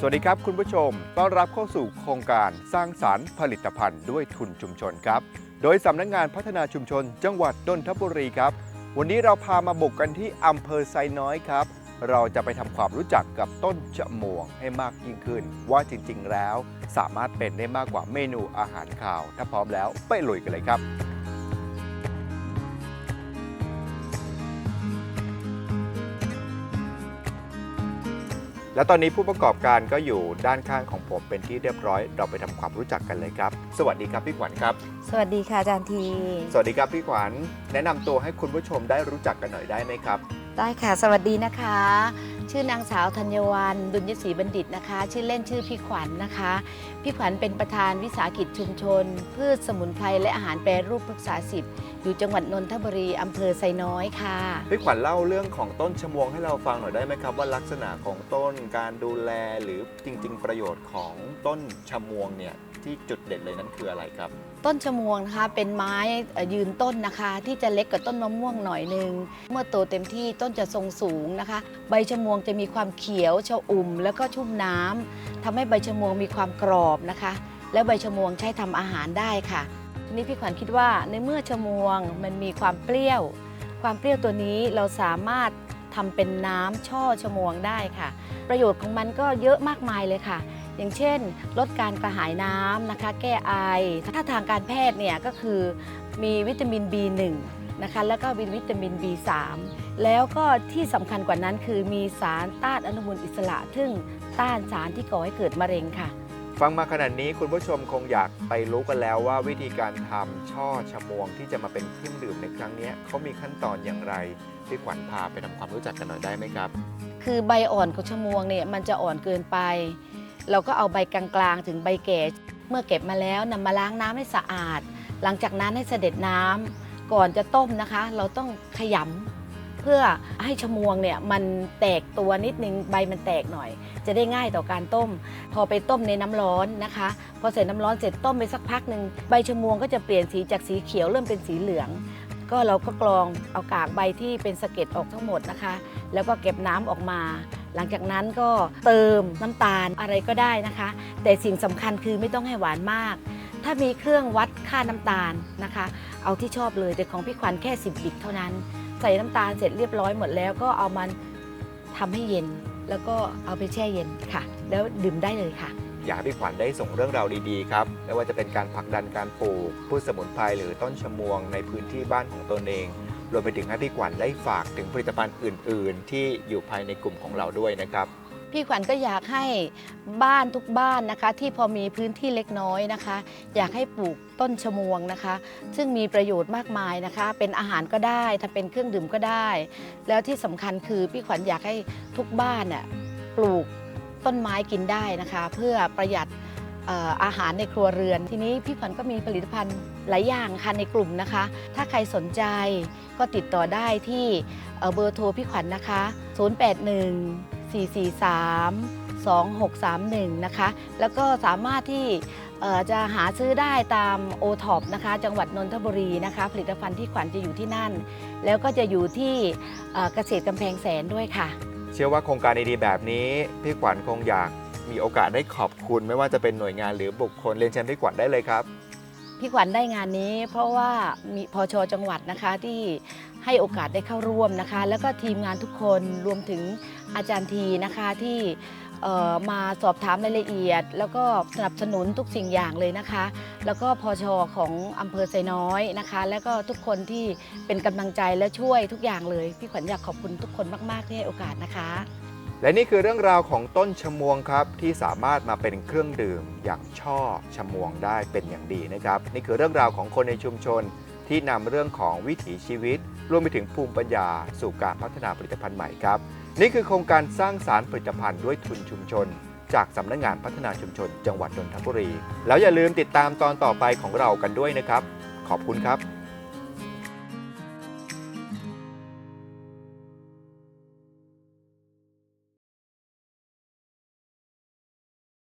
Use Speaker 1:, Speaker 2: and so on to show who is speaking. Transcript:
Speaker 1: สวัสดีครับคุณผู้ชม ต้อนรับเข้าสู่โครงการสร้างสารรค์ผลิตภัณฑ์ด้วยทุนชุมชนครับ โดยสำนักงานพัฒนาชุมชน จังหวัดนนทบุรีครับ วันนี้เราพามาบุกกันที่อำเภอไซน้อยครับ เราจะไปทำความรู้จักกับต้นชะมวงให้มากยิ่งขึ้น ว่าจริง ๆ แล้วสามารถเป็นได้มากกว่าเมนูอาหารข่าว ถ้าพร้อมแล้วไปลุยกันเลยครับ และตอนนี้ผู้ประกอบการก็อยู่ด้านข้างของผมเป็นที่เรียบร้อย เราไปทำความรู้จักกันเลยครับ สวัสดีครับพี่ขวัญครับ
Speaker 2: สวัสดีค่ะอาจารย์ที
Speaker 1: สวัสดีครับพี่ขวัญแนะนำตัวให้คุณผู้ชมได้รู้จักกันหน่อยได้ไหมครับ
Speaker 2: ได้ค่ะ สวัสดีนะคะ ชื่อนางสาวธัญวันดุลยศรีบัณฑิตนะคะ ชื่อเล่นชื่อพี่ขวัญนะคะ พี่ขวัญเป็นประธานวิสาหกิจชุมชน พืชสมุนไพรและอาหารแปรรูปพฤกษาสิบอยู่จังหวัดนนทบุรีอำเภอไซน้อยค่ะ
Speaker 1: พี่ขวัญเล่าเรื่องของต้นชะมวงให้เราฟังหน่อยได้ไหมครับ ว่าลักษณะของต้นการดูแลหรือจริง ๆ ประโยชน์ของต้นชะมวงเนี่ยที่จุดเด่นเลยนั้นคืออะไรครับ
Speaker 2: ต้นชะมวงนะคะเป็นไม้ยืนต้นนะคะ ที่จะเล็กกว่าต้นมะม่วงหน่อยหนึง เมื่อโตเต็มที่ต้นจะทรงสูงนะคะ ใบชะมวงจะมีความเขียวชอุ่ม แล้วก็ชุ่มน้ำทำให้ใบชะมวงมีความกรอบนะคะ แล้วใบชะมวงใช้ทำอาหารได้ค่ะทีนี้พี่ขวัญคิดว่าในเมื่อชะมวงมันมีความเปรี้ยว ความเปรี้ยวตัวนี้เราสามารถทำเป็นน้ำช่อชะมวงได้ค่ะ ประโยชน์ของมันก็เยอะมากมายเลยค่ะ อย่างเช่น ลดการกระหายน้ำนะคะ แก้ไอ ถ้าทางการแพทย์เนี่ยก็คือมีวิตามิน B1 นะคะแล้วก็มีวิตามิน B3 แล้วก็ที่สำคัญกว่านั้นคือมีสารต้านอนุมูลอิสระ ซึ่งต้านสารที่ก่อให้เกิดมะเร็งค่ะ
Speaker 1: ฟังมาขนาดนี้คุณผู้ชมคงอยากไปรู้กันแล้วว่าวิธีการทำช่อชะมวงที่จะมาเป็นเครื่องดื่มในครั้งเนี้ยเขามีขั้นตอนอย่างไรพี่ขวัญพาไปทำความรู้จักกันหน่อยได้ไหมครับ
Speaker 2: คือใบอ่อนของชะมวงเนี่ยมันจะอ่อนเกินไป เราก็เอาใบกลางๆ ถึงใบแก่ เมื่อเก็บมาแล้วนำมาล้างน้ำให้สะอาด หลังจากนั้นให้เสด็จน้ำก่อนจะต้มนะคะ เราต้องขยำเพื่อให้ชะมวงเนี่ยมันแตกตัวนิดนึงใบมันแตกหน่อย จะได้ง่ายต่อการต้ม พอไปต้มในน้ำร้อนนะคะ พอใส่น้ำร้อนเสร็จต้มไปสักพักหนึ่งใบชะมวงก็จะเปลี่ยนสีจากสีเขียวเริ่มเป็นสีเหลืองก็เราก็กรองเอากากใบที่เป็นสะเก็ดออกทั้งหมดนะคะ แล้วก็เก็บน้ำออกมา หลังจากนั้นก็เติมน้ำตาลอะไรก็ได้นะคะ แต่สิ่งสำคัญคือไม่ต้องให้หวานมาก ถ้ามีเครื่องวัดค่าน้ำตาลนะคะ เอาที่ชอบเลยแต่ของพี่ขวัญแค่ 10 บิกเท่านั้น ใส่น้ำตาลเสร็จเรียบร้อยหมดแล้วก็เอามันทำให้เย็น แล้วก็เอาไปแช่เย็นค่ะ แล้วดื่มได้เลยค่ะ
Speaker 1: อยากให้พี่ขวัญได้ส่งเรื่องราวดีๆครับไม่ว่าจะเป็นการผลักดันการปลูกพืชสมุนไพรหรือต้นชมวงในพื้นที่บ้านของตนเอง รวมไปถึงให้พี่ขวัญได้ฝากถึงผลิตภัณฑ์อื่น ๆ ที่อยู่ภายในกลุ่มของเราด้วยนะครับ
Speaker 2: พี่ขวัญก็อยากให้บ้านทุกบ้านนะคะ ที่พอมีพื้นที่เล็กน้อยนะคะ อยากให้ปลูกต้นชะมวงนะคะ ซึ่งมีประโยชน์มากมายนะคะ เป็นอาหารก็ได้ถ้าเป็นเครื่องดื่มก็ได้ แล้วที่สำคัญคือพี่ขวัญอยากให้ทุกบ้านน่ะปลูกต้นไม้กินได้นะคะ เพื่อประหยัดเอ่ออาหารในครัวเรือน ทีนี้พี่ขวัญก็มีผลิตภัณฑ์ หลายอย่างค่ะในกลุ่มนะคะ ถ้าใครสนใจก็ติดต่อได้ที่เบอร์โทรพี่ขวัญนะคะ 081 443 2631 นะคะ แล้วก็สามารถที่จะหาซื้อได้ตามโอท็อปนะคะ จังหวัดนนทบุรีนะคะ ผลิตภัณฑ์ที่ขวัญจะอยู่ที่นั่น แล้วก็จะอยู่ที่เอ่อเกษตรกำแพงแสนด้วยค่ะ
Speaker 1: เชื่อว่าโครงการดีๆแบบนี้ พี่ขวัญคงอยากมีโอกาสได้ขอบคุณ ไม่ว่าจะเป็นหน่วยงานหรือบุคคลเรียนเชิญพี่ขวัญได้เลยครับ
Speaker 2: พี่ขวัญได้งานนี้ เพราะว่ามีพอชจังหวัดนะคะที่ให้โอกาสได้เข้าร่วมนะคะ แล้วก็ทีมงานทุกคนรวมถึงอาจารย์ทีนะคะที่มาสอบถามรายละเอียด แล้วก็สนับสนุนทุกสิ่งอย่างเลยนะคะ แล้วก็พอชของอำเภอไซน้อยนะคะ แล้วก็ทุกคนที่เป็นกำลังใจและช่วยทุกอย่างเลย พี่ขวัญอยากขอบคุณทุกคนมาก ๆ ที่ให้โอกาสนะคะ
Speaker 1: และนี่คือเรื่องราวของต้นชมวงครับที่สามารถมาเป็นเครื่องดื่มอย่างช่อชมวงได้เป็นอย่างดีนะครับ นี่คือเรื่องราวของคนในชุมชนที่นำเรื่องของวิถีชีวิต รวมไปถึงภูมิปัญญา สู่การพัฒนาผลิตภัณฑ์ใหม่ครับ นี่คือโครงการสร้างสารผลิตภัณฑ์ด้วยทุนชุมชน จากสำนักงานพัฒนาชุมชน จังหวัดนนทบุรี แล้วอย่าลืมติดตามตอนต่อไปของเรากันด้วยนะครับ ขอบคุณครับ